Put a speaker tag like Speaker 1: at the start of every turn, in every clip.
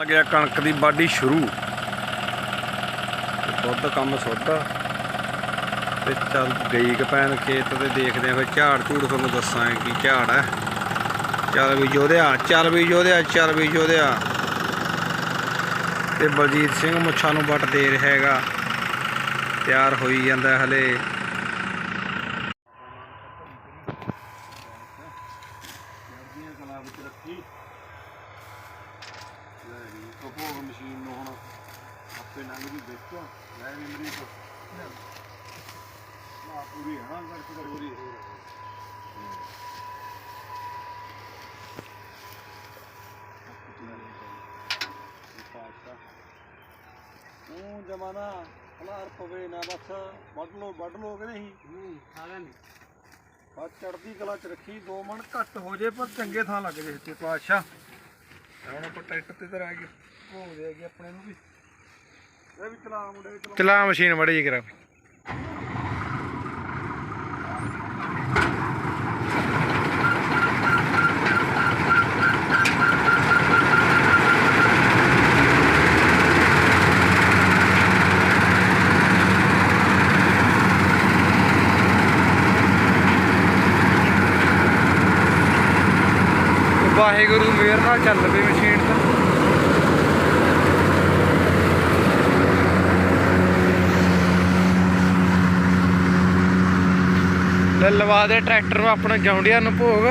Speaker 1: ਆ ਗਿਆ ਕਣਕ ਦੀ ਵਾਢੀ ਸ਼ੁਰੂ। ਦੁੱਧ ਕੰਮ ਸੋਧਾ ਤੇ ਚੱਲ ਗਈ ਕਪੈਨ ਖੇਤ ਤੇ ਦੇਖਦੇ ਆ ਫਿਰ ਝਾੜ ਝੂੜ ਤੁਹਾਨੂੰ ਦੱਸਾਂਗੇ ਕੀ ਝਾੜ ਹੈ ਚੱਲ ਵੀ ਜੋਧਿਆ, ਚੱਲ ਵੀ ਜੋਧਿਆ, ਚੱਲ ਵੀ ਜੋਧਿਆ। ਤੇ ਬਲਜੀਤ ਸਿੰਘ ਮੁੱਛਾਂ ਨੂੰ ਵੱਟ ਦੇ ਰਿਹਾ ਹੈਗਾ। ਤਿਆਰ ਹੋਈ ਜਾਂਦਾ ਹਲੇ ਕਲਾ ਵਿੱਚ ਰੱਖੀ ਲੈ ਜੀ ਕਪੋਗ ਮਸ਼ੀਨ ਨੂੰ ਹੁਣ ਆਪੇ ਲੰਘ ਦੀ ਵਿੱਚ ਲੈ ਵੀ ਮਰੀ ਤੋਂ ਨਾ ਪੂਰੀ ਹੈ ਨਾ ਕਰਕੇ ਪੂਰੀ ਉਹ ਜਮਾਨਾ ਹਲਾਰ ਪਵੇ ਨਾ ਬਸ ਵੱਢ ਲੋ ਵੱਢ ਲੋ ਕਿ ਨਹੀਂ?
Speaker 2: ਸਾਰਿਆਂ ਨੇ।
Speaker 1: ਬਸ ਚੜਦੀ ਕਲਾ ਚ ਰੱਖੀ ਦੋ ਮਣ ਘੱਟ ਹੋ ਜੇ ਪਰ ਚੰਗੇ ਥਾਂ ਲੱਗ ਜੇ ਤੇ ਪਾਸ਼ਾ ਹੁਣ ਆਪਾਂ ਟਰੈਕਟਰ ਤੇ ਤੇ ਆ ਗਏ ਭੋਗਦੇ ਹੈਗੇ ਆਪਣੇ ਨੂੰ ਵੀ। ਇਹ ਵੀ ਚਲਾ ਮੁੰਡੇ ਚਲਾ
Speaker 2: ਚਲਾ ਮਸ਼ੀਨ ਮੜੀ ਜੀ ਕਰਾ। ਵਾਹਿਗੁਰੂ ਮੇਰ ਨਾਲ ਚੱਲ ਪਈ ਮਸ਼ੀਨ ਤਾਂ। ਲੈ ਲਵਾ ਦੇ ਟਰੈਕਟਰ ਨੂੰ ਆਪਣਾ ਜੌਂਡੀਆਂ ਨੂੰ ਭੋਗ।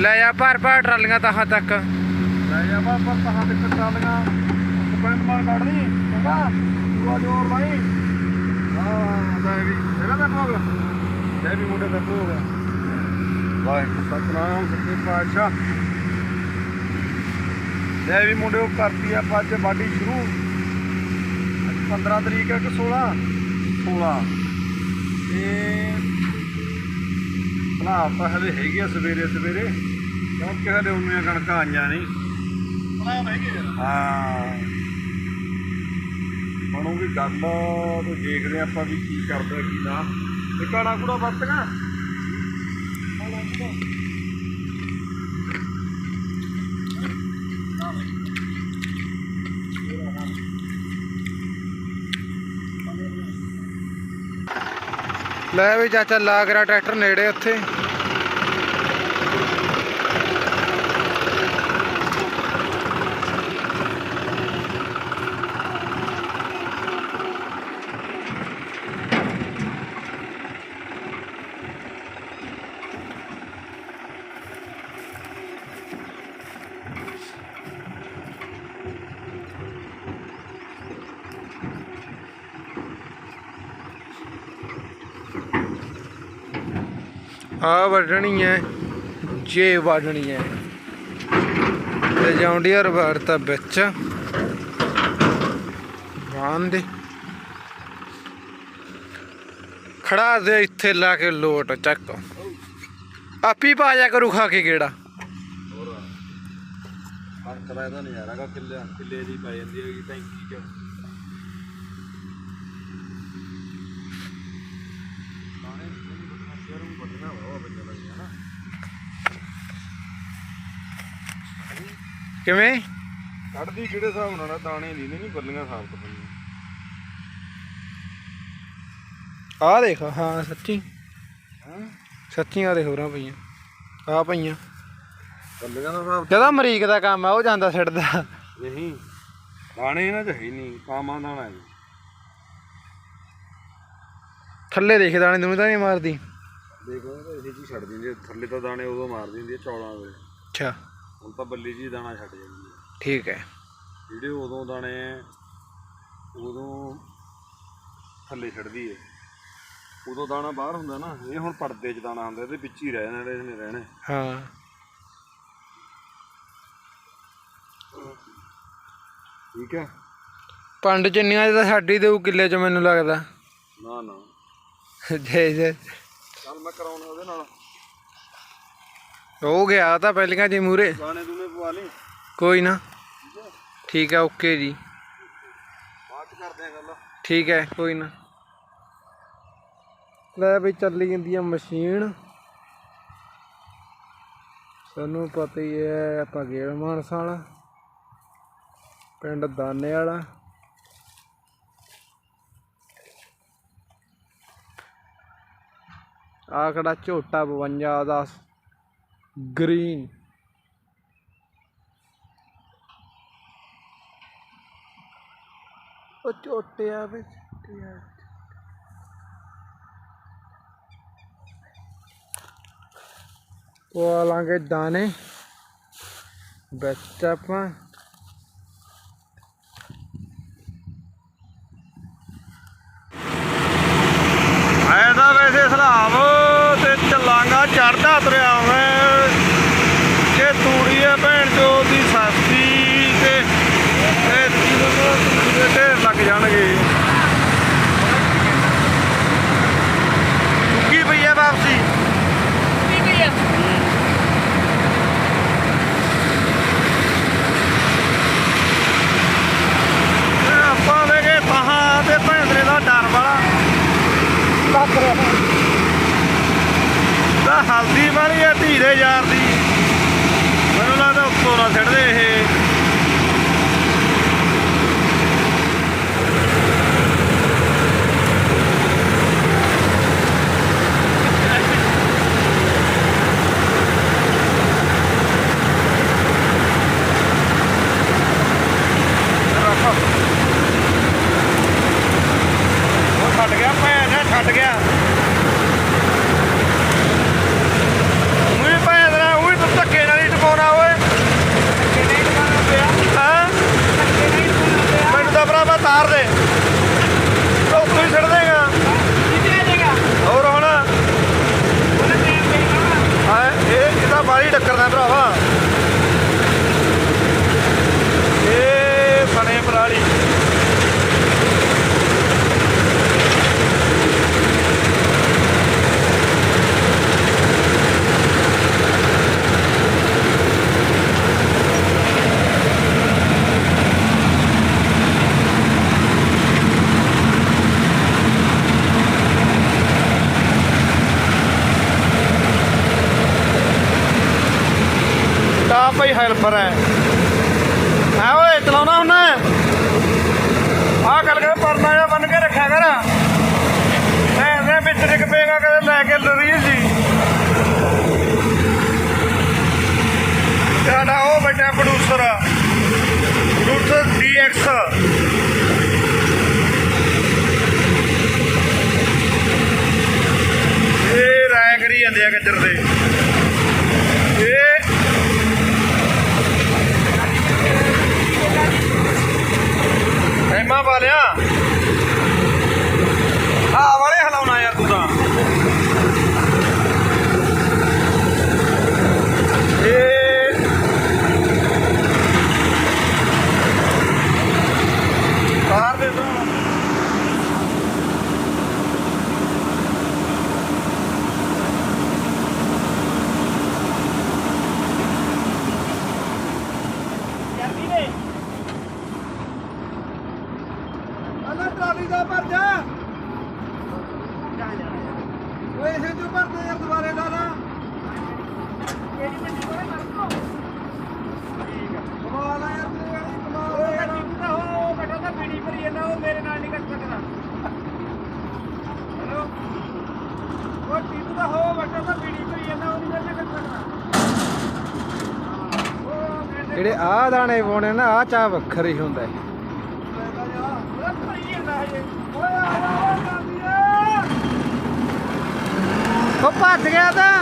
Speaker 2: ਲੈ ਜਾ ਭਰ ਭਰ ਟਰਾਲੀਆਂ ਤਾਹਾਂ ਤੱਕ।
Speaker 1: ਲੈ ਜਾ ਬਾ ਪਰ ਤਹਾਂ ਤੇ ਟਰਾਲੀਆਂ। ਸਪੈਂਡ ਮਾਰ ਕੱਢ ਲਈ ਚੰਗਾ। ਦੂਆ ਜੋਰ ਲਾਈ। ਹਾਂ। ਲੈ ਵੀ ਭੋਗ ਮੁੰਡੇ ਦਾ ਭੋਗ ਹੈ ਵਾਹਿਗੁਰੂ ਸਤਨਾਮ ਸੱਚੇ ਪਾਤਸ਼ਾਹ। ਲੈ ਵੀ ਮੁੰਡੇ ਉਹ ਕਰਤੀ ਆਪਾਂ ਅੱਜ ਵਾਢੀ ਸ਼ੁਰੂ। ਅੱਜ 15 ਤਰੀਕ ਹੈ ਕਿ 16 16 ਤੇ ਭਲਾ ਆਪਾਂ ਹਲੇ ਹੈਗੇ ਆ ਸਵੇਰੇ ਸਵੇਰੇ। ਕਿਉਂਕਿ ਹਲੇ ਉਹਨੀਆਂ ਕਣਕਾਂ ਆਈਆਂ ਨਹੀਂ। ਭਲਾ ਹੈਗੇ ਹਾਂ। ਬਣੂਗੀ ਗੱਲ ਤੇ ਦੇਖਦੇ ਆਪਾਂ ਵੀ ਕੀ ਕਰਦਾ, ਕੀ ਨਾ। ਤੇ ਕਾਣਾ ਕੂੜਾ ਵਰਤਗਾ
Speaker 2: ਲੈ। ਵੀ ਚਾਚਾ ਲਾ ਕਰਾ ਟਰੈਕਟਰ ਨੇੜੇ ਉੱਥੇ ਆ ਵੱਢਣੀ ਹੈ ਜੇ ਵੱਢਣੀ ਹੈ ਤੇ ਜੌਂਡੀਅਰ ਵੜਤਾ ਵਿੱਚ। ਬਾਂਹ ਖੜਾ ਦੇ ਇੱਥੇ ਲਾ ਕੇ ਲੋਟ, ਚੱਕ। ਆਪੀ ਪਾ ਜਾ ਕਰੂ ਖਾ ਕੇ ਕਿਹੜਾ
Speaker 1: ਫ਼ਰਕ ਦਾ ਇਹਦਾ ਨਜ਼ਾਰਾ ਕਿੱਲੇ ਕਿੱਲੇ ਦੀ ਪੈ ਜਾਂਦੀ ਹੈਗੀ, ਟੈਂਕੀ 'ਚ ਦਾਣੇ ਸ਼ੇਰ ਨੂੰ ਵੱਢਣਾ ਵਾ ਬੱਚਾ ਦਾ ਹਨਾ
Speaker 2: ਕਿਵੇਂ?
Speaker 1: ਕੱਢਦੀ ਕਿਹੜੇ ਹਿਸਾਬ ਨਾਲ ਆ? ਦਾਣੇ ਦੀ ਨਹੀਂ ਬੱਲੀਆਂ ਸਾਬਤ ਪਈਆਂ
Speaker 2: ਆ ਦੇਖ ਹਾਂ ਸੱਚੀ।
Speaker 1: ਹਾਂ?
Speaker 2: ਸੱਚੀ ਆ ਦੇਖ ਹੋਰਾਂ ਪਈਆਂ। ਆ ਪਈਆਂ।
Speaker 1: ਬੱਲੀਆਂ ਦਾ ਹਿਸਾਬ
Speaker 2: ਜਿਹਦਾ ਅਮਰੀਕ ਦਾ ਕੰਮ ਆ ਉਹ ਜਾਂਦਾ ਛੱਡਦਾ
Speaker 1: ਨਹੀਂ ਦਾਣੇ ਇਹਨਾਂ 'ਚ ਹੈ ਹੀ ਨਹੀਂ ਕਾਮਾ ਦਾਣਾ ਜੀ।
Speaker 2: ਥੱਲੇ ਦੇਖ ਦਾਣੇ ਤੈਨੂੰ ਤਾਂ ਨਹੀਂ ਮਾਰਦੀ।
Speaker 1: ਦੇਖੋ ਇਹ ਜੀ ਛੱਡ ਦਿੰਦੀ। ਥੱਲੇ ਤਾਂ ਦਾਣੇ ਉਦੋਂ ਮਾਰ ਦਿੰਦੀ ਚੌਲਾਂ ਦੇ।
Speaker 2: ਅੱਛਾ।
Speaker 1: ਹੁਣ ਤਾਂ ਬੱਲੀ ਜੀ ਦਾਣਾ ਛੱਡ ਜਾਂਦੀ ਹੈ
Speaker 2: ਠੀਕ ਹੈ।
Speaker 1: ਜਿਹੜੇ ਉਦੋਂ ਦਾਣੇ ਉਦੋਂ ਥੱਲੇ ਛੱਡਦੀ ਏ ਉਦੋਂ ਦਾਣਾ ਬਾਹਰ ਹੁੰਦਾ ਨਾ ਇਹ ਹੁਣ ਪਰਦੇ 'ਚ ਦਾਣਾ ਹੁੰਦਾ ਇਹਦੇ ਵਿੱਚ ਹੀ ਰਹਿ ਜਾਣਾ ਇਹਨੇ ਰਹਿਣੇ।
Speaker 2: ਹਾਂ।
Speaker 1: ਠੀਕ ਹੈ
Speaker 2: ਪੰਡ ਚੰਨੀਆਂ ਤਾਂ ਸਾਡੀ ਦੇਊ ਕਿੱਲੇ 'ਚ ਮੈਨੂੰ ਲੱਗਦਾ।
Speaker 1: ਨਾ ਨਾ।
Speaker 2: ਜੇ ਜੇ
Speaker 1: ਚੱਲ ਮੈਂ ਕਰਾਉਣਾ ਉਹਦੇ ਨਾਲ।
Speaker 2: ਹੋ ਗਿਆ ਤਾਂ ਪਹਿਲੀਆਂ ਜੀ ਮੂਰੇ
Speaker 1: ਦਾਣੇ ਦੂਨੇ ਪਵਾ ਲਈ।
Speaker 2: ਕੋਈ ਨਾ। ਠੀਕ ਹੈ ਓਕੇ ਜੀ।
Speaker 1: 'ਚ ਕਰਦੇ ਆ ਗੱਲ।
Speaker 2: ਠੀਕ ਹੈ ਕੋਈ ਨਾ। ਲੈ ਵੀ ਚੱਲੀ ਜਾਂਦੀ ਆ ਮਸ਼ੀਨ। ਤੁਹਾਨੂੰ ਪਤਾ ਹੀ ਹੈ ਆਪਾਂ ਗੇੜ ਮਾਨਸਾ ਵਾਲਾ। ਪਿੰਡ ਦਾਨੇ ਵਾਲਾ। ਆ ਕਿਹੜਾ ਝੋਟਾ 52 ਦਾ ਗ੍ਰੀਨ। ਉਹ ਝੋਟੇ ਆ ਵੇ ਝੋਟੇ ਆ ਪਵਾ ਲਾਂਗੇ ਦਾਣੇ। ਵਿੱਚ ਆਪਾਂ
Speaker 1: ਵੈਸੇ ਸਲਾਮ ਤੇ ਚੱਲਾਂਗਾ ਚੜਦਾ ਦਰਿਆ। ਪ੍ਰੋਡਿਊਸਰ ਇਹ ਰਾਇ ਕਰੀ ਜਾਂਦੇ ਆ ਗੱਜਰ ਦੇ ਇਹ ਐਮਾ ਪਾ ਲਿਆ ਆ ਵਾਲੇ ਹਲਾਉਣਾ ਯਾਰ ਤੂੰ ਤਾਂ ਇਹ ਤਾਰ ਦੇ ਤੂੰ
Speaker 2: ਅਲਾ ਟਰਾਲੀ ਦਾ ਭਰ ਜਾ ਓਏ ਇਸੇ ਚੋਂ ਭਰ ਦੇ ਯਾਰ ਦੁਬਾਰੇ ਦਾ ਨਾ ਕਮਾਲ ਆ ਯਾਰ ਤੇਰੀ ਵਾਲੀ ਕਮਾਲ ਆ ਯਾਰ ਜਿਹੜੇ ਪਾਉਣੇ ਨਾ ਆਹ ਚਾਹ ਵੱਖਰੀ ਹੁੰਦਾ ਹੈ ਉਹ ਭੱਜ ਗਿਆ ਤਾਂ।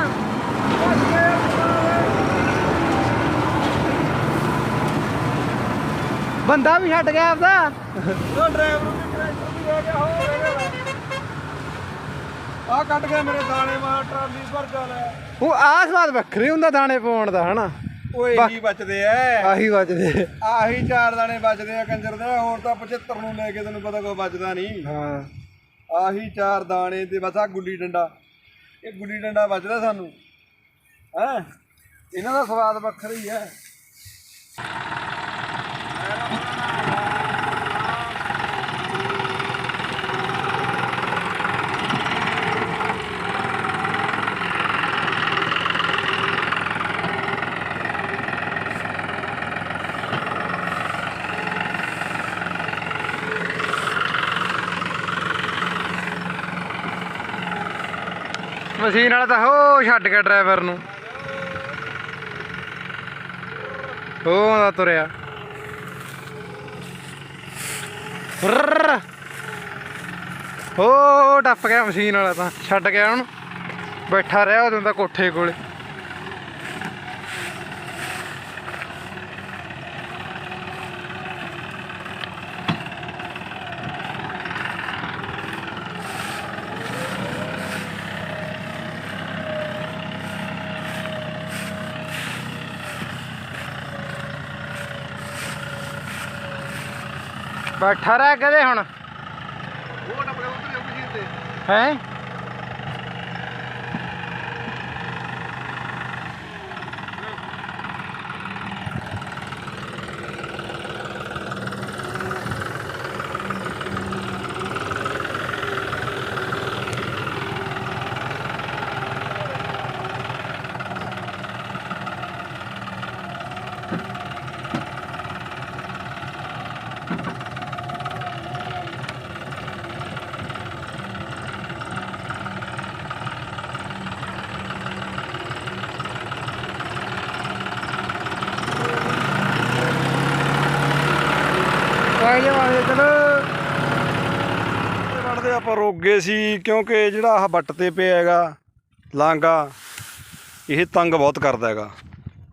Speaker 2: ਬੰਦਾ ਵੀ ਛੱਡ ਗਿਆ ਆਪਦਾ।
Speaker 1: ਉਹ ਡਰਾਈਵਰ ਵੀ ਟਰੈਕਟਰ ਵੀ ਹੋ ਗਿਆ ਹੋ ਆ ਕੱਟ ਗਿਆ ਮੇਰੇ ਦਾਣੇ ਮਾਰ ਟਰਾਲੀ ਭਰ ਲੈ।
Speaker 2: ਉਹ ਆਹ ਸਵਾਦ ਵੱਖਰੀ ਹੁੰਦਾ ਦਾਣੇ ਪਾਉਣ ਦਾ ਹਨਾ?
Speaker 1: ਓਏ
Speaker 2: ਵਾਹ।
Speaker 1: ਹੀ ਬਚਦੇ ਐ।
Speaker 2: ਆਹੀ ਵੱਜਦੇ
Speaker 1: ਆਹੀ ਚਾਰ ਦਾਣੇ ਬਚਦੇ ਆ ਕੰਜਰ ਦੇ ਹੋਰ ਤਾਂ 75 ਨੂੰ ਲੈ ਕੇ ਤੈਨੂੰ ਪਤਾ ਕੋਈ ਬਚਦਾ ਨਹੀਂ।
Speaker 2: ਹਾਂ।
Speaker 1: ਆਹੀ ਚਾਰ ਦਾਣੇ ਤੇ ਬਸ ਆ ਗੁੱਲੀ ਡੰਡਾ। ਇਹ ਗੁੱਲੀ ਡੰਡਾ ਬਚਦਾ ਸਾਨੂੰ। ਹੈ? ਇਹਨਾਂ ਦਾ ਸਵਾਦ ਵੱਖਰਾ ਹੀ ਹੈ
Speaker 2: ਮਸ਼ੀਨ ਵਾਲਾ ਤਾਂ ਹੋ ਛੱਡ ਗਿਆ ਡਰਾਈਵਰ ਨੂੰ। ਉਹ ਆਉਂਦਾ ਤੁਰਿਆ। ਹੋ ਟੱਪ ਗਿਆ ਮਸ਼ੀਨ ਵਾਲਾ ਤਾਂ, ਛੱਡ ਗਿਆ ਉਹਨੂੰ। ਬੈਠਾ ਰਿਹਾ ਉਦੋਂ ਤਾਂ ਕੋਠੇ ਕੋਲੇ। ਬੈਠਾ ਰਿਹਾ ਕਦੇ ਹੁਣ?
Speaker 1: ਉਹ ਟੱਪ ਗਿਆ ਉੱਤੇ ਮਸ਼ੀਨ ਤੇ।
Speaker 2: ਹੈ ਕਾਹਦੇ ਵਾਲੇ ਚਲੋ
Speaker 1: ਵੜਦੇ ਆਪਾਂ ਰੁਕ ਗਏ ਸੀ ਕਿਉਂਕਿ ਜਿਹੜਾ ਆਹ ਵੱਟ ਤੇ ਪਿਆ ਹੈਗਾ ਲਾਂਗਾ ਇਹ ਤੰਗ ਬਹੁਤ ਕਰਦਾ ਹੈਗਾ।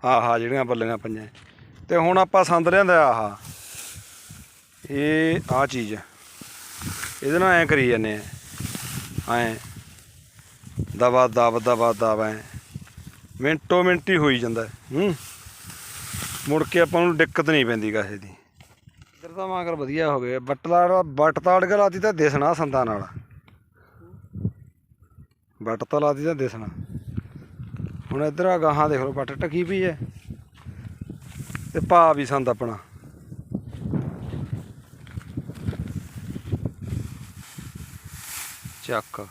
Speaker 1: ਆਹਾ ਜਿਹੜੀਆਂ ਬੱਲੀਆਂ ਪਈਆਂ। ਤੇ ਹੁਣ ਆਪਾਂ ਸੰਦ ਲਿਆਂਦਾ ਆਹਾ। ਇਹ ਆ ਚੀਜ਼ ਇਹਦੇ ਨਾਲ ਐ ਕਰੀ ਜਾਂਦੇ ਆ। ਐ। ਦਵਾ ਦਬ ਦਬਾ ਦਬ ਐ। ਮਿੰਟੋ ਮਿੰਟੀ ਹੋਈ ਜਾਂਦਾ। ਹੈ, ਹੂੰ। ਮੁੜ ਕੇ ਆਪਾਂ ਨੂੰ ਦਿੱਕਤ ਨਹੀਂ ਪੈਂਦੀ ਕਾਸੇ ਦੀ। ਇੱਧਰ ਤਾਂ ਮਾਗਰ ਵਧੀਆ ਹੋ ਗਏ। ਬੱਟ ਤਾੜ ਤਾੜ ਕੇ ਲਾਤੀ ਤਾਂ ਦਿਸਣਾ ਸੰਦਾਂ ਨਾਲ। ਬੱਟ ਤਾਂ ਲਾਤੀ ਤਾਂ ਦਿਸਣਾ। ਹੁਣ ਇੱਧਰ ਆ ਗਾਹਾਂ ਦੇਖ ਲਓ ਬੱਟ ਟਕੀ ਪਈ ਐ। ਤੇ ਭਾ ਵੀ ਸੰਦ ਆਪਣਾ। ਚੱਕ।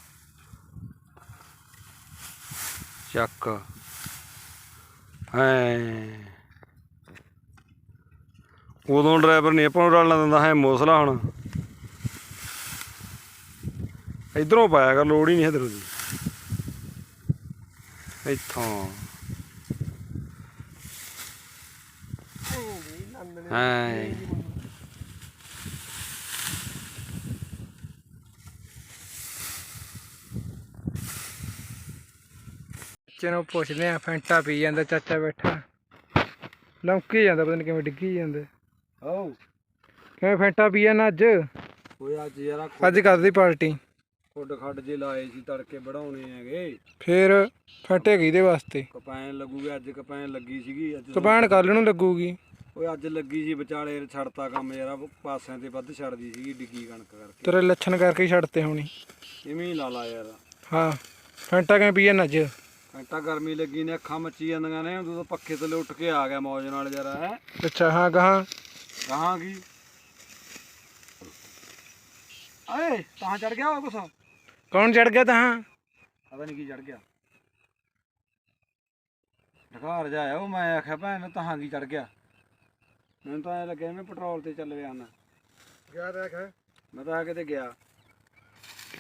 Speaker 1: ਚੱਕ। ਹੈ। ਉਦੋਂ ਡਰਾਈਵਰ ਨਹੀਂ, ਆਪਾਂ ਨੂੰ ਰਲਣਾ ਦਿੰਦਾ ਹੈ ਮੋਸਲਾ ਹੁਣ। ਇਧਰੋਂ ਪਾਇਆ ਕਰ, ਲੋੜ ਹੀ ਨਹੀਂ ਇਧਰੋਂ ਦੀ। ਇੱਥੋਂ। ਹੈ।
Speaker 2: ਬੱਚੇ ਪੁੱਛਦੇ ਆ ਫੈਂਟਾ ਪੀ ਜਾਂਦਾ, ਚਾਚਾ ਬੈਠਾ। ਲੌਂਕੀ ਜਾਂਦਾ, ਪਤਾ ਨਹੀਂ ਕਿਵੇਂ ਡਿੱਗੀ ਜਾਂਦਾ।
Speaker 1: ਓ
Speaker 2: ਕਿਵੇਂ ਫੈਂਟਾ ਪੀ ਜਾਂਦਾ ਅੱਜ?
Speaker 1: ਓਏ ਅੱਜ ਯਾਰਾ
Speaker 2: ਅੱਜ ਕਰਦੀ ਪਾਰਟੀ।
Speaker 1: ਖੁੱਡ ਖੱਡ ਜੇ ਲਾਏ ਸੀ ਤੜਕੇ ਵਢਾਉਣੇ ਹੈਗੇ।
Speaker 2: ਫੇਰ ਫੈਂਟੇ ਕਿਹਦੇ ਵਾਸਤੇ।
Speaker 1: ਕਪੈਨ ਲੱਗੂਗੀ ਅੱਜ ਕਪੈਨ ਲੱਗੀ ਸੀਗੀ ਅੱਜ
Speaker 2: ਕਪਾਣ ਕੱਲ ਨੂੰ ਲੱਗੂਗੀ।
Speaker 1: ਓਏ ਅੱਜ ਲੱਗੀ ਸੀ ਵਿਚਾਲੇ ਛੱਡਤਾ ਕੰਮ ਯਾਰਾ ਪਾਸਿਆਂ ਤੇ ਵੱਧ ਛੱਡਦੀ ਸੀਗੀ ਡਿੱਗੀ ਕਣਕ ਕਰਕੇ।
Speaker 2: ਤੇਰੇ ਲੱਛਣ ਕਰਕੇ ਛੱਡਤੇ ਹੋਣੀ।
Speaker 1: ਇਵੇਂ ਹੀ ਲਾ ਲਾ ਯਾਰ।
Speaker 2: ਹਾਂ ਫੈਂਟਾ ਕਿਵੇਂ ਪੀ ਜਾਂਦਾ ਅੱਜ?
Speaker 1: ਘੰਟਾ ਗਰਮੀ ਲੱਗੀ ਨੇ ਅੱਖਾਂ ਮੱਚੀ ਜਾਂਦੀਆਂ ਨੇ ਉਦੋਂ ਤਾਂ ਪੱਖੇ ਥੱਲੇ ਉੱਠ ਕੇ ਆ ਗਿਆ ਮੌਜ ਨਾਲ ਜਰਾ ਹੈ।
Speaker 2: ਅੱਛਾ ਹਾਂ ਗਾਹਾਂ
Speaker 1: ਕਹਾਂ ਕੀ ਆਏ ਤਾਂ ਚੜ ਗਿਆ ਉਹ ਕੁਛ
Speaker 2: ਕੌਣ ਚੜ ਗਿਆ ਤਾਂ?
Speaker 1: ਪਤਾ ਨਹੀਂ ਕੀ ਚੜ ਗਿਆ। ਢਕਾਰ ਜਾਇਆ ਉਹ ਮੈਂ ਆਖਿਆ ਭੈਣ ਤਾਂ ਕੀ ਚੜ ਗਿਆ? ਮੈਨੂੰ ਤਾਂ ਐ ਲੱਗਿਆ ਮੈਂ ਪੈਟਰੋਲ ਤੇ ਚੱਲ ਪਿਆ ਨਾ।
Speaker 2: ਗਿਆ ਦੇਖ
Speaker 1: ਮੈਂ ਤਾਂ ਆ ਕਿਤੇ ਗਿਆ।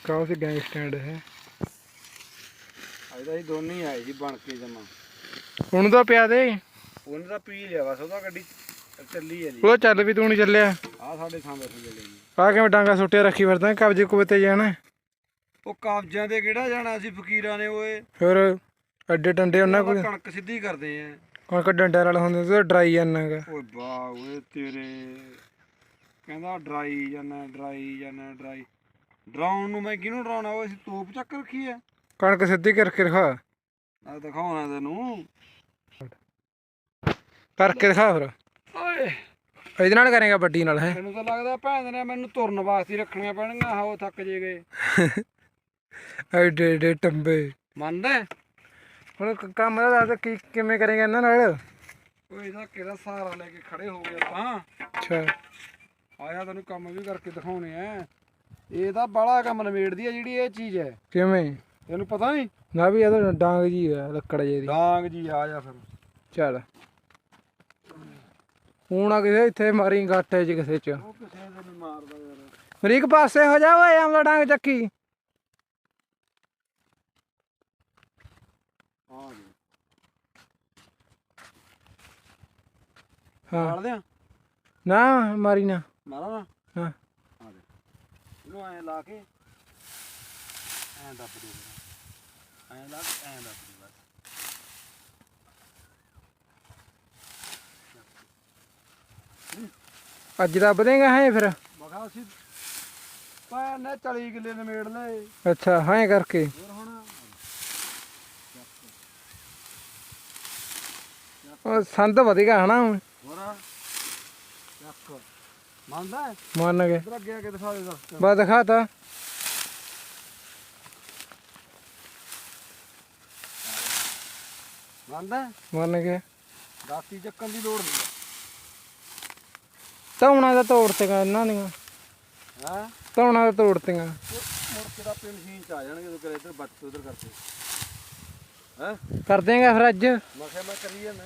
Speaker 2: ਕਾਹ ਸੀ ਗੈਂਗ ਸਟੈਂਡ ਹੈ
Speaker 1: ਅੱਜ ਤਾਂ ਅਸੀਂ ਦੋਨੇ ਹੀ ਆਏ ਸੀ ਬਣ ਕੇ ਜਮਾ।
Speaker 2: ਹੁਣ ਤਾਂ ਪਿਆ ਦੇ।
Speaker 1: ਉਹਨੇ ਤਾਂ ਪੀ ਲਿਆ ਬਸ ਉਹਦਾ ਗੱਡੀ ਚੱਲੀ ਹੈ ਜੀ।
Speaker 2: ਉਹ ਚੱਲ ਵੀ ਤੂੰ ਨਹੀਂ ਚੱਲਿਆ।
Speaker 1: ਆ ਸਾਡੇ ਸਾਹਮਣੇ ਥੱਲੇ ਲਈ
Speaker 2: ਆ ਕਿਵੇਂ ਡਾਂਗਾ ਸੁੱਟਿਆ ਰੱਖੀ ਫਿਰਦਾ ਕਬਜੇ ਕੁਬੇ ਤੇ ਜਾਣਾ।
Speaker 1: ਉਹ ਕਬਜ਼ਿਆਂ ਤੇ ਕਿਹੜਾ ਜਾਣਾ ਸੀ ਫਕੀਰਾਂ ਨੇ ਓਏ?
Speaker 2: ਫਿਰ ਅੱਡੇ ਡੰਡੇ ਉਹਨਾਂ ਕੋਲ?
Speaker 1: ਕਣਕ ਸਿੱਧੀ ਕਰਦੇ ਆ।
Speaker 2: ਕੌਣ ਕੱਢਣ ਡਰ ਵਾਲਾ ਹੁੰਦੇ ਤੂੰ ਡਰਾਈ ਜਾਣਾਗਾ
Speaker 1: ਓਏ ਵਾਹ ਓਏ ਤੇਰੇ। ਕਹਿੰਦਾ ਡਰਾਈ ਜਾਣਾ ਡਰਾਈ ਜਾਣਾ ਡਰਾਈ। ਡਰਾਉਣ ਨੂੰ ਮੈਂ ਕਿਹਨੂੰ ਡਰਾਉਣਾ ਓਏ? ਅਸੀਂ ਤੋਪ ਚੱਕ ਰੱਖੀ ਐ
Speaker 2: ਕਣਕ ਸਿੱਧੀ ਕਰਕੇ ਦਿਖਾ
Speaker 1: ਆ ਦਿਖਾਉਣਾ ਤੈਨੂੰ।
Speaker 2: ਕਰਕੇ ਦਿਖਾ ਫਿਰ।
Speaker 1: ਓਏ।
Speaker 2: ਇਹਦੇ ਨਾਲ ਕਰੇਗਾ ਵੱਡੀ ਨਾਲ ਹੈ?
Speaker 1: ਮੈਨੂੰ ਤਾਂ ਲੱਗਦਾ ਭੈਣ ਨੇ ਮੈਨੂੰ ਤੁਰਨ ਵਾਸਤੇ ਹੀ ਰੱਖਣੀਆਂ ਪੈਣਗੀਆਂ ਆਹੋ ਥੱਕ ਜੇ ਗਏ।
Speaker 2: ਐਡੇ ਐਡੇ ਟੰਬੇ।
Speaker 1: ਮੰਨਦਾ ਹੈ?
Speaker 2: ਹੁਣ ਕ- ਕੰਮ ਦਾ ਦੱਸ ਕੀ ਕਿਵੇਂ ਕਰੇਗਾ ਇਹਨਾਂ ਨਾਲ?
Speaker 1: ਓਏ ਇਹਦਾ ਕਿਹੜਾ ਸਹਾਰਾ ਲੈ ਕੇ ਖੜੇ ਹੋ ਗਏ ਆਪਾਂ?
Speaker 2: ਅੱਛਾ।
Speaker 1: ਆਇਆ ਤੈਨੂੰ ਕੰਮ ਵੀ ਕਰਕੇ ਦਿਖਾਉਣੇ ਆ। ਇਹ ਤਾਂ ਬੜਾ ਕੰਮ ਨਵੇੜਦੀ ਆ ਜਿਹੜੀ ਇਹ ਚੀਜ਼ ਹੈ।
Speaker 2: ਕਿਵੇਂ?
Speaker 1: ਤੈਨੂੰ ਪਤਾ ਨਹੀਂ?
Speaker 2: ਨਾ ਵੀ ਇਹਦਾ ਡਾਂਗ ਜੀ ਆ ਲੱਕੜ ਜੇ ਦੀ।
Speaker 1: ਡਾਂਗ ਜੀ ਆ ਜਾ ਫਿਰ।
Speaker 2: ਚੱਲ। ਹੁਣ ਆ ਕਿਸੇ ਇੱਥੇ ਮਾਰੀ ਗਾਟੇ 'ਚ ਕਿਸੇ 'ਚ।
Speaker 1: ਉਹ ਕਿਸੇ ਦੇ ਨਹੀਂ ਮਾਰਦਾ ਯਾਰ।
Speaker 2: ਰੀਕ ਪਾਸੇ ਹੋ ਨਾ ਮਾਰੀ ਨਾ।
Speaker 1: ਮਾਰਾ ਨਾ?
Speaker 2: ਹਾਂ।
Speaker 1: ਹਾਂ ਇਹਨੂੰ ਐ ਲਾ ਕੇ ਐ ਦੱਬ ਦੇ। ਐ ਲਾ ਕੇ ਐ ਦੱਬ
Speaker 2: ਅੱਜ ਦੱਬ ਦੇਗਾ ਹੈ ਫਿਰ।
Speaker 1: ਮਗਾ ਅਸੀਂ ਪੈ ਨੇ 40 ਕਿੱਲੇ ਨਮੇੜ ਲਏ।
Speaker 2: ਅੱਛਾ ਹਾਂ ਕਰਕੇ।
Speaker 1: ਹੋਰ ਹੁਣ
Speaker 2: ਉਹ ਸੰਦ ਵਧੇਗਾ ਹਨਾ ਹੁਣ।
Speaker 1: ਹੋਰ ਚੱਕ। ਮੰਨਦਾ ਹੈ?
Speaker 2: ਮੰਨ ਗਏ।
Speaker 1: ਇੱਧਰ ਅੱਗੇ ਦਿਖਾ ਦੇ ਦੱਸ।
Speaker 2: ਬਾ ਦਿਖਾਤਾ
Speaker 1: ਮੰਨਦਾ ਹੈ?
Speaker 2: ਮੰਨ ਗਏ।
Speaker 1: ਦਾਤੀ ਚੱਕਣ ਦੀ ਲੋੜ ਨਹੀਂ।
Speaker 2: ਧੌਣਾ ਦਾ ਤੋੜ ਤੇ ਇਹਨਾਂ ਦੀਆਂ।
Speaker 1: ਹੈ?
Speaker 2: ਧੌਣਾ ਦਾ ਤੋੜ ਤੀਆਂ
Speaker 1: ਮੁੜ ਕੇ ਦਾ ਪਿੰਡ ਮਸ਼ੀਨ ਚ ਆ ਜਾਣਗੇ ਤੂੰ ਕਰੇ ਇੱਧਰ ਬੱਟ ਉਧਰ ਕਰਕੇ ਹੈ?
Speaker 2: ਕਰ ਦੇਗਾ ਫਿਰ ਅੱਜ।
Speaker 1: ਮੈਂ ਕਿਹਾ ਮੈਂ ਕਰੀ ਜਾਂਦਾ।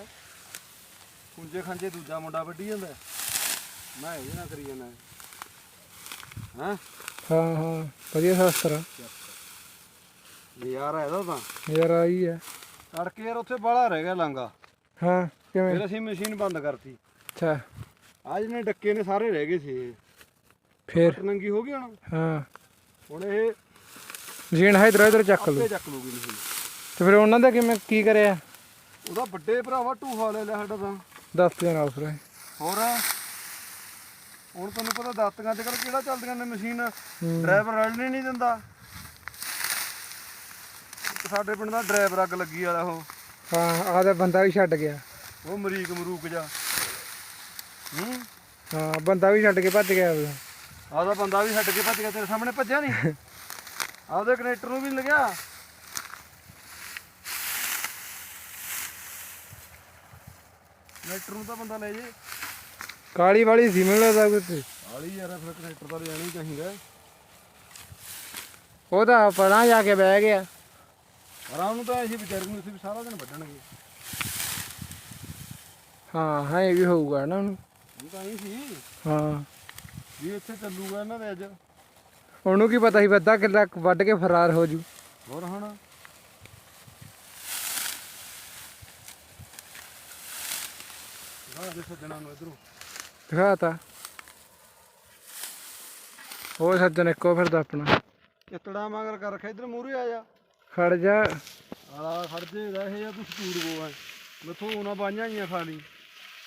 Speaker 1: ਕੁੰਜੇ ਖਾਂਜੇ ਦੂਜਾ ਮੁੰਡਾ ਵੱਢੀ ਜਾਂਦਾ। ਮੈਂ ਇਹ ਨਾ ਕਰੀ ਜਾਂਦਾ। ਹਾਂ?
Speaker 2: ਹਾਂ ਹਾਂ ਵਧੀਆ ਸ਼ਾਸਤਰ
Speaker 1: ਯਾਰ ਇਹਦਾ ਤਾਂ।
Speaker 2: ਯਾਰ ਆਈ ਹੈ
Speaker 1: ਤੜਕੇ ਯਾਰ ਉੱਥੇ ਬਾਹਲਾ ਰਹਿ ਗਿਆ ਲਾਂਗਾ
Speaker 2: ਹਾਂ ਕਿਵੇਂ?
Speaker 1: ਫਿਰ ਅਸੀਂ ਮਸ਼ੀਨ ਬੰਦ ਕਰਤੀ।
Speaker 2: ਅੱਛਾ।
Speaker 1: ਆ ਜਿਹਨੇ ਡੱਕੇ ਨੇ ਸਾਰੇ ਰਹਿ ਗਏ ਸੀ
Speaker 2: ਫਿਰ?
Speaker 1: ਨੰਗੀ ਹੋ ਗਈ ਹੁਣ।
Speaker 2: ਹਾਂ।
Speaker 1: ਹੁਣ ਇਹ
Speaker 2: ਜੀਣ ਹੈ ਇਧਰ ਇਧਰ ਚੱਕ ਲੂ
Speaker 1: ਆਪੇ ਚੱਕ ਲੂਗੀ ਮਸ਼ੀਨ।
Speaker 2: ਤੇ ਫਿਰ ਉਹਨਾਂ ਦਾ ਕਿਵੇਂ ਕੀ ਕਰਿਆ?
Speaker 1: ਉਹਦਾ ਵੱਡੇ ਭਰਾਵਾ ਟੂਹਾ ਲੈ ਲਿਆ ਸਾਡਾ ਤਾਂ।
Speaker 2: ਦੱਸ ਦੇ ਨਾਲ ਫਿਰ
Speaker 1: ਹੋਰ? ਹੁਣ ਤੁਹਾਨੂੰ ਪਤਾ ਦਾਤੀਆਂ ਅੱਜ ਕੱਲ੍ਹ ਕਿਹੜਾ ਚੱਲਦੀਆਂ ਨੇ ਮਸ਼ੀਨ। ਡਰਾਈਵਰ ਰਲਣੇ ਨਹੀਂ ਦਿੰਦਾ। ਸਾਡੇ ਪਿੰਡ ਦਾ ਡਰਾਈਵਰ ਅੱਗ ਲੱਗੀ ਵਾਲਾ ਉਹ।
Speaker 2: ਹਾਂ ਆਦਾ ਬੰਦਾ ਵੀ ਛੱਡ ਗਿਆ।
Speaker 1: ਉਹ ਮਰੀਕ ਮਰੂਕ ਜਾ ਹੂੰ
Speaker 2: ਹਾਂ ਬੰਦਾ ਵੀ ਛੱਡ ਕੇ ਭੱਜ ਗਿਆ ਉਹਦਾ।
Speaker 1: ਆਦਾ ਬੰਦਾ ਵੀ ਛੱਡ ਕੇ ਭੱਜ ਗਿਆ ਤੇਰੇ ਸਾਹਮਣੇ ਭੱਜਿਆ ਨਹੀਂ ਆਪਦੇ ਕਨੈਕਟਰ ਨੂੰ ਵੀ ਲੱਗਿਆ। ਕਨੈਕਟਰ ਨੂੰ ਤਾਂ ਬੰਦਾ ਲੈ ਜੇ।
Speaker 2: ਕਾਲੀ ਵਾਲੀ ਸੀ ਮੈਨੂੰ ਲੱਗਦਾ ਕੁਝ
Speaker 1: ਆਲੀ ਯਾਰ ਫਿਰ ਕਨੈਕਟਰ ਤਾਂ ਲੈਣਾ ਚਾਹੀਦਾ।
Speaker 2: ਉਹਦਾ ਪਰਾਂ ਜਾ ਕੇ ਬਹਿ ਗਿਆ।
Speaker 1: ਆਰਾਮ ਨੂੰ ਤਾਂ ਅਸੀਂ ਵਿਚਾਰ ਨੂੰ ਅਸੀਂ ਸਾਰਾ ਦਿਨ ਵੱਢਣਗੇ।
Speaker 2: ਹਾਂ ਹਾਂ ਇਹ ਵੀ ਹੋਊਗਾ ਨਾ ਉਹਨੂੰ।
Speaker 1: ਇਹ ਤਾਂ ਹੀ ਸੀ।
Speaker 2: ਹਾਂ।
Speaker 1: ਵੀ ਇੱਥੇ ਚੱਲੂਗਾ ਇਹਨਾਂ ਦੇ ਅੱਜ।
Speaker 2: ਉਹਨੂੰ ਕੀ ਪਤਾ ਸੀ ਬੱਦਾ ਕਿੱਲਾ ਵੱਢ ਕੇ ਫਰਾਰ ਹੋ ਜੂ।
Speaker 1: ਹੋਰ ਹੁਣ? ਹਾਂ ਦੇ ਸੱਜਣਾ ਨੂੰ ਇਧਰੋਂ।
Speaker 2: ਦਿਖਾਤਾ ਉਹ ਸੱਜਣ ਇੱਕੋ ਫਿਰਦਾ ਆਪਣਾ।
Speaker 1: ਚਿੱਤੜਾ ਮਗਰ ਕਰ ਰੱਖਿਆ ਇਧਰ ਮੂਰੇ ਆ ਜਾ।
Speaker 2: ਖੜ ਜਾ।
Speaker 1: ਆਲਾ ਖੜ ਜੇ ਰਹੇ ਆ ਤੂੰ ਸਟੂਡ ਕੋ ਆ ਮੈਥੋਂ ਨਾ ਬਾਈਆਂ ਜੀਆਂ ਖਾ ਲਈ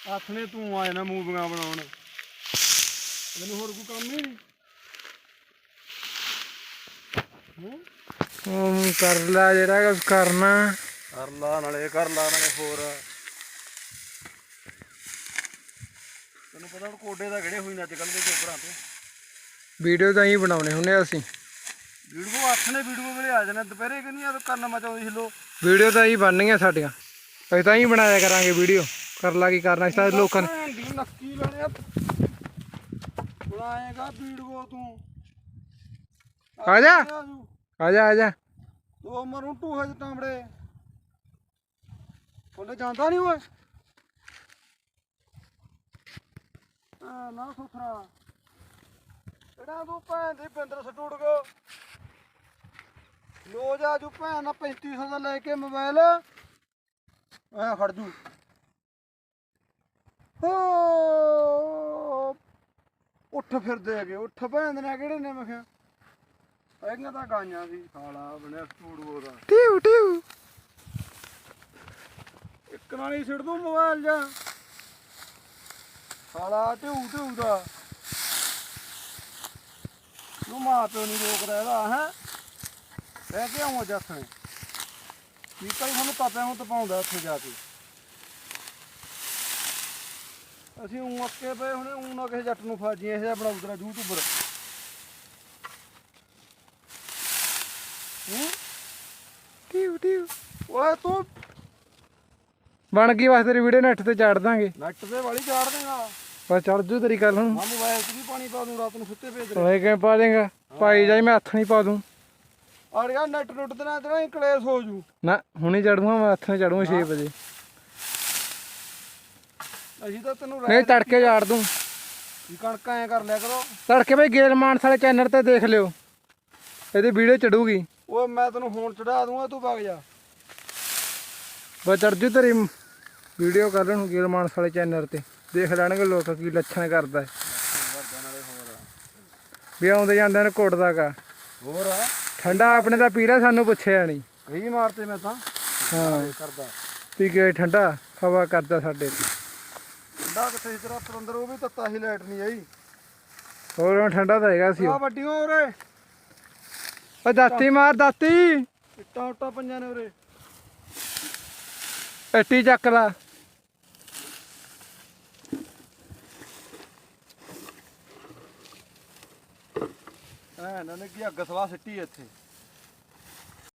Speaker 1: ਹੱਥ ਨੇ ਤੂੰ ਆਏ ਨਾ ਮੂਵੀਆਂ ਬਣਾਉਣ। ਮੈਨੂੰ ਹੋਰ ਕੋਈ ਕੰਮ ਹੀ ਨਹੀਂ। ਹੂੰ?
Speaker 2: ਉਹ ਕਰ ਲੈ ਜਿਹੜਾ ਕੁਝ ਕਰਨਾ।
Speaker 1: ਕਰ ਲਾ ਨਾਲੇ ਕਰ ਲਾ ਨਾਲੇ ਹੋਰ। ਤੈਨੂੰ ਪਤਾ ਕੋਡੇ ਦਾ ਕਿਹੜੇ ਹੋਈ ਨੇ ਅੱਜ ਕੱਲ ਦੇ ਚੋਪਰਾਂ ਤੇ।
Speaker 2: ਵੀਡੀਓ ਤਾਂ ਹੀ ਬਣਾਉਣੇ ਹੁੰਦੇ ਅਸੀਂ।
Speaker 1: ਵੀਡੀਓ ਹੱਥ ਨੇ ਵੀਡੀਓ ਵੇਲੇ ਆ ਜਾਣਾ ਦੁਪਹਿਰੇ ਕਿ ਨਹੀਂ ਆ ਕਰਨ ਮਚਾਉਂਦੀ ਸੀ ਲੋ
Speaker 2: ਵੀਡੀਓ ਤਾਂ ਹੀ ਬਣਨੀਆਂ ਸਾਡੀਆਂ। ਅਸੀਂ ਤਾਂ ਹੀ ਬਣਾਇਆ ਕਰਾਂਗੇ ਵੀਡੀਓ। ਕਰ ਲਾ ਕੀ ਕਰਨਾ ਇਸ ਤਾਂ ਲੋਕਾਂ ਨੇ।
Speaker 1: ਦੀ ਨੱਕੀ ਲੈਣੇ ਬਣਾਏਗਾ ਵੀਡੀਓ ਤੂੰ।
Speaker 2: ਆ ਜਾ।
Speaker 1: ਤੂੰ
Speaker 2: ਆ ਜਾ ਆ ਜਾ।
Speaker 1: ਮਰੂ ਟੂਹੇ ਚ ਟਾਂਬੜੇ। ਕੋਲੇ ਜਾਂਦਾ ਨਹੀਂ ਓਏ। ਆ ਨਾ ਸੁਥਰਾ। ਕਿਹੜਾ ਤੂੰ ਭੈਣ ਦੀ ਪਿੰਦਰ ਸਟੂਡ ਕੋ ਲੋ ਜਾ ਜੂ ਭੈਣ ਨਾ 3500 ਦਾ ਲੈ ਕੇ ਮੋਬਾਈਲ ਐ ਖੜ ਜੂ। ਹੋ। ਉੱਠ ਫਿਰਦੇ ਹੈਗੇ ਉੱਠ ਭੈਣ ਦੇ ਨਾਲ ਕਿਹੜੇ ਨੇ? ਮੈਂ ਕਿਹਾ ਐਗੀਆਂ ਤਾਂ ਗਾਈਆਂ ਸੀ ਸਾਲਾ ਬਣਿਆ ਸਟੂਡੀਓ ਦਾ।
Speaker 2: ਟਿਊ ਟਿਊ।
Speaker 1: ਇੱਕ ਨਾਲ ਹੀ ਸਿੱਟ ਦੂੰ ਮੋਬਾਈਲ ਜਾਂ? ਸਾਲਾ ਢੂ ਢੂ ਦਾ। ਨੂੰ ਮਾਂ ਪਿਓ ਨਹੀਂ ਰੋਕਦਾ ਇਹਦਾ ਹੈ? ਕਹਿ ਕੇ ਆਉਂ ਜੱਥ ਨੇ ਕੀ ਕਰੀ ਸਾਨੂੰ ਤਾਪਿਆਂ ਨੂੰ ਤਪਾਉਂਦਾ ਉੱਥੇ ਜਾ ਕੇ। ਅਸੀਂ ਉਂ ਅੱਕੇ ਪਏ ਹੁਣੇ ਉਂ ਨਾ ਕਿਸੇ ਜੱਟ ਨੂੰ ਫਾਜੀਏ ਇਹ ਜਿਹਾ ਬਣਾਉ ਤੇਰਾ ਯੂਟਿਊਬਰ। ਹੂੰ?
Speaker 2: ਟਿਊ ਟਿਊ
Speaker 1: ਓਏ ਤੂੰ
Speaker 2: ਬਣ ਗਈ ਬਸ ਤੇਰੀ ਵੀਡੀਓ ਨੈਟ ਤੇ ਚਾੜ ਦਾਂਗੇ।
Speaker 1: ਨੈਟ ਤੇ ਵਾਲੀ ਚਾੜ ਦੇਗਾ
Speaker 2: ਬਸ ਚੜ ਜੂ ਤੇਰੀ ਗੱਲ ਹੁਣ
Speaker 1: ਮੈਂ ਮੋਬਾਈਲ 'ਚ ਵੀ ਪਾਣੀ ਪਾ ਦੂੰ ਰਾਤ ਨੂੰ ਸੁੱਤੇ ਭੇਜ ਦੇ
Speaker 2: ਓਏ ਕਿਵੇਂ ਪਾ ਦੇਗਾ? ਪਾਈ ਜਾਈ ਮੈਂ ਹੱਥ ਨਹੀਂ ਪਾ ਦੂੰ।
Speaker 1: ਯਾਰ ਨੈਟ ਨੁੱਟ ਦੇ ਨਾਲ ਤੇਰਾ ਹੀ ਕਲੇਸ਼ ਹੋ ਜੂ।
Speaker 2: ਨਾ ਹੁਣੇ ਚੜੂਗਾ ਮੈਂ ਹੱਥ ਨਾਲ ਚੜੂਗਾ 6 ਵਜੇ।
Speaker 1: ਅਸੀਂ ਤਾਂ ਤੈਨੂੰ
Speaker 2: ਨਹੀਂ ਤੜਕੇ ਚਾੜ ਦੂੰ
Speaker 1: ਵੀ ਕਣਕਾਂ ਐ ਕਰ ਲਿਆ ਕਰੋ।
Speaker 2: ਤੜਕੇ ਬਈ ਗੇਲ ਮਾਨਸ ਵਾਲੇ ਚੈਨਲ ਤੇ ਦੇਖ ਲਿਓ। ਇਹਦੀ ਵੀਡੀਓ ਚੜੂਗੀ।
Speaker 1: ਓਏ ਮੈਂ ਤੈਨੂੰ ਫੋਨ ਚੜਾ ਦੂੰਗਾ ਤੂੰ ਵਗ ਜਾ।
Speaker 2: ਬਸ ਚੜ ਜੂ ਤੇਰੀ ਵੀਡੀਓ ਕਰ ਲੈਣ ਗੇਲ ਮਾਨਸ ਵਾਲੇ ਚੈਨਲ ਤੇ। ਦੇਖ ਲੈਣਗੇ ਲੋਕ ਕੀ ਲੱਛਣ ਕਰਦਾ ਹੈ। ਵੀ ਆਉਂਦੇ ਜਾਂਦੇ ਨੇ ਕੁੱਟਦਾਗਾ
Speaker 1: ਹੋਰ
Speaker 2: ਠੰਡਾ ਆਪਣੇ ਤਾਂ ਪੀ ਲਿਆ ਸਾਨੂੰ ਪੁੱਛਿਆ ਨਹੀਂ
Speaker 1: ਕਹੀ ਮਾਰਤੇ ਮੈਂ ਤਾਂ।
Speaker 2: ਹਾਂ।
Speaker 1: ਕਰਦਾ।
Speaker 2: ਪੀ ਕੇ ਠੰਡਾ ਹਵਾ ਕਰਦਾ ਸਾਡੇ ਤੇ।
Speaker 1: ਠੰਡਾ ਕਿੱਥੇ ਸੀ ਤੇਰਾ ਪਤੰਦਰ ਉਹ ਵੀ ਤੱਤਾ ਹੀ ਲਾਈਟ ਨਹੀਂ ਆਈ।
Speaker 2: ਹੋਰ ਹੁਣ ਠੰਡਾ ਤਾਂ ਹੈਗਾ ਸੀ
Speaker 1: ਆ
Speaker 2: ਉਹ
Speaker 1: ਵੱਡੀਆਂ ਉਰੇ।
Speaker 2: ਓ ਦਾਤੀ ਮਾਰ ਦਾਤੀ।
Speaker 1: ਇੱਟਾਂ ਉੱਟਾਂ ਪੰਜਾਂ ਨੇ ਉਰੇ।
Speaker 2: ਐਟੀ ਚੱਕ ਲਾ।
Speaker 1: ਐ ਇਹਨਾਂ ਨੇ ਕੀ ਅੱਗ ਸਵਾ ਸਿੱਟੀ ਇੱਥੇ।